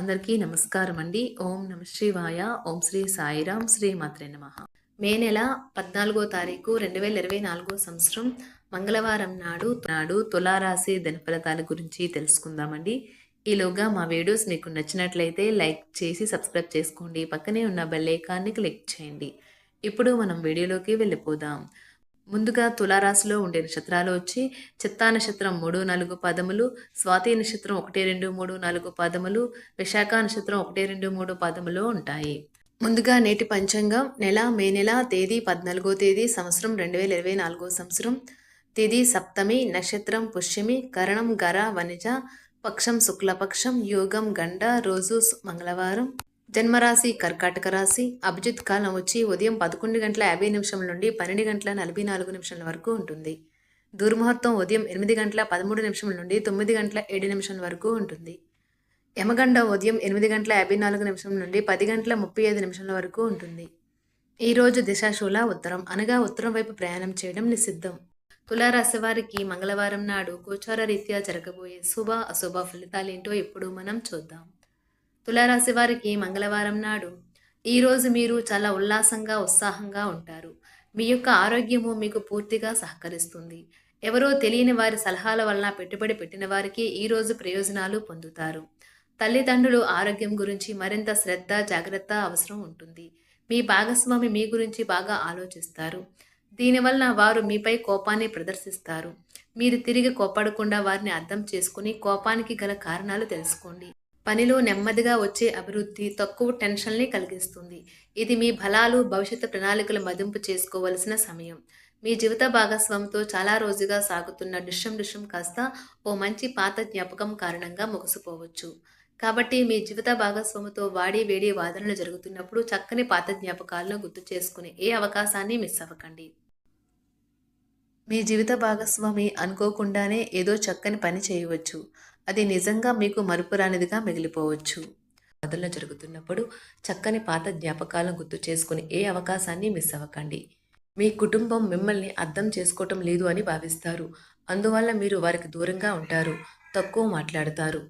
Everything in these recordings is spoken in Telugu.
అందరికీ నమస్కారం అండి. ఓం నమ శివాయ. ఓం శ్రీ సాయిరాం. శ్రీ మాత్రే నమ. మే నెల పద్నాలుగో తారీఖు రెండు వేల ఇరవై నాలుగో సంవత్సరం మంగళవారం నాడు నాడు తులారాశి దినఫలితాల గురించి తెలుసుకుందామండి. ఈలోగా మా వీడియోస్ మీకు నచ్చినట్లయితే లైక్ చేసి సబ్స్క్రైబ్ చేసుకోండి. పక్కనే ఉన్న బెల్ ఐకాన్ని క్లిక్ చేయండి. ఇప్పుడు మనం వీడియోలోకి వెళ్ళిపోదాం. ముందుగా తులారాశిలో ఉండే నక్షత్రాలు వచ్చి చిత్తా నక్షత్రం మూడు నాలుగు పదములు స్వాతి నక్షత్రం ఒకటి రెండు మూడు నాలుగు పదములు విశాఖ నక్షత్రం ఒకటి రెండు మూడు పదములు ఉంటాయి. ముందుగా నేటి పంచాంగం నెల మే నెల తేదీ పద్నాలుగో తేదీ సంవత్సరం రెండు వేల ఇరవై నాలుగో సంవత్సరం. తేదీ సప్తమి నక్షత్రం పుష్యమి కరణం గర వనిజ పక్షం శుక్లపక్షం యోగం గండ రోజు మంగళవారం. జన్మరాశి కర్కాటక రాశి అభిజిత్ కాలం వచ్చి ఉదయం పదకొండు గంటల యాభై నిమిషం నుండి పన్నెండు గంటల నలభై నాలుగు నిమిషాల వరకు ఉంటుంది. దుర్ముహూర్తం ఉదయం ఎనిమిది గంటల పదమూడు నిమిషం నుండి తొమ్మిది గంటల ఏడు నిమిషాల వరకు ఉంటుంది. యమగండ ఉదయం ఎనిమిది గంటల యాభై నాలుగు నిమిషం నుండి పది గంటల ముప్పై ఐదు నిమిషాల వరకు ఉంటుంది. ఈరోజు దిశాశూల ఉత్తరం. అనగా ఉత్తరం వైపు ప్రయాణం చేయడం నిషిద్ధం. తులారాశి వారికి మంగళవారం నాడు గోచార రీత్యా జరగబోయే శుభ అశుభ ఫలితాలేంటో ఇప్పుడు మనం చూద్దాం. తులారాశి వారికి మంగళవారం నాడు. ఈరోజు మీరు చాలా ఉల్లాసంగా ఉత్సాహంగా ఉంటారు. మీ యొక్క ఆరోగ్యము మీకు పూర్తిగా సహకరిస్తుంది. ఎవరో తెలియని వారి సలహాల వలన పెట్టుబడి పెట్టిన వారికి ఈరోజు ప్రయోజనాలు పొందుతారు. తల్లిదండ్రులు ఆరోగ్యం గురించి మరింత శ్రద్ధ జాగ్రత్త అవసరం ఉంటుంది. మీ భాగస్వామి మీ గురించి బాగా ఆలోచిస్తారు. దీనివల్ల వారు మీపై కోపాన్ని ప్రదర్శిస్తారు. మీరు తిరిగి కోపడకుండా వారిని అర్థం చేసుకుని కోపానికి గల కారణాలు తెలుసుకోండి. పనిలో నెమ్మదిగా వచ్చే అభివృద్ధి తక్కువ టెన్షన్ని కలిగిస్తుంది. ఇది మీ బలాలు భవిష్యత్తు ప్రణాళికలు మదింపు చేసుకోవలసిన సమయం. మీ జీవిత భాగస్వామితో చాలా రోజుగా సాగుతున్న డిషం డిషం కాస్త ఓ మంచి పాత జ్ఞాపకం కారణంగా ముగిసిపోవచ్చు. కాబట్టి మీ జీవిత భాగస్వామితో వాడి వేడి వాదనలు జరుగుతున్నప్పుడు చక్కని పాత జ్ఞాపకాలను గుర్తు చేసుకునే ఏ అవకాశాన్ని మిస్ అవ్వకండి. మీ జీవిత భాగస్వామి అనుకోకుండానే ఏదో చక్కని పని చేయవచ్చు. అది నిజంగా మీకు మరుపురానిదిగా మిగిలిపోవచ్చు. కథల్లో జరుగుతున్నప్పుడు చక్కని పాత జ్ఞాపకాలను గుర్తు చేసుకుని ఏ అవకాశాన్ని మిస్ అవ్వకండి. మీ కుటుంబం మిమ్మల్ని అర్థం చేసుకోవటం లేదు అని భావిస్తారు. అందువల్ల మీరు వారికి దూరంగా ఉంటారు. తక్కువ మాట్లాడతారు.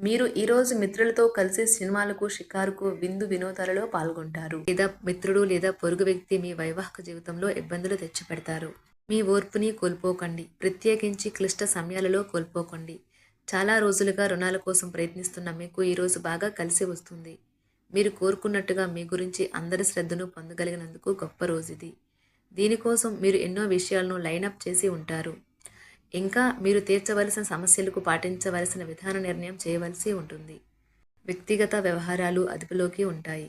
మీరు ఈరోజు మిత్రులతో కలిసి సినిమాలకు షికారుకు విందు వినోదాలలో పాల్గొంటారు. లేదా మిత్రుడు లేదా పొరుగు వ్యక్తి మీ వైవాహిక జీవితంలో ఇబ్బందులు తెచ్చిపెడతారు. మీ ఓర్పుని కోల్పోకండి. ప్రత్యేకించి క్లిష్ట సమయాలలో కోల్పోకండి. చాలా రోజులుగా రుణాల కోసం ప్రయత్నిస్తున్న మీకు ఈరోజు బాగా కలిసి వస్తుంది. మీరు కోరుకున్నట్టుగా మీ గురించి అందరి శ్రద్ధను పొందగలిగినందుకు గొప్ప రోజు ఇది దీనికోసం మీరు ఎన్నో విషయాలను లైనప్ చేసి ఉంటారు. ఇంకా మీరు తీర్చవలసిన సమస్యలకు పాటించవలసిన విధాన నిర్ణయం చేయవలసి ఉంటుంది. వ్యక్తిగత వ్యవహారాలు అదుపులోకి ఉంటాయి.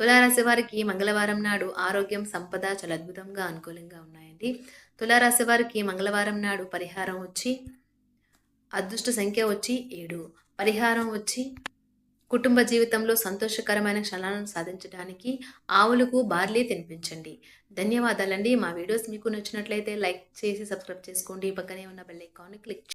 తులారాశి వారికి మంగళవారం నాడు ఆరోగ్యం సంపద చాలా అద్భుతంగా అనుకూలంగా ఉన్నాయండి. తులారాశి వారికి మంగళవారం నాడు పరిహారం వచ్చి అదృష్ట సంఖ్య వచ్చి ఏడు. పరిహారం వచ్చి కుటుంబ జీవితంలో సంతోషకరమైన క్షణాలను సాధించడానికి ఆవులకు బార్లీ తినిపించండి. ధన్యవాదాలండి. మా వీడియోస్ మీకు నచ్చినట్లయితే లైక్ చేసి సబ్స్క్రైబ్ చేసుకోండి. పక్కనే ఉన్న బెల్ ఐకాన్ని క్లిక్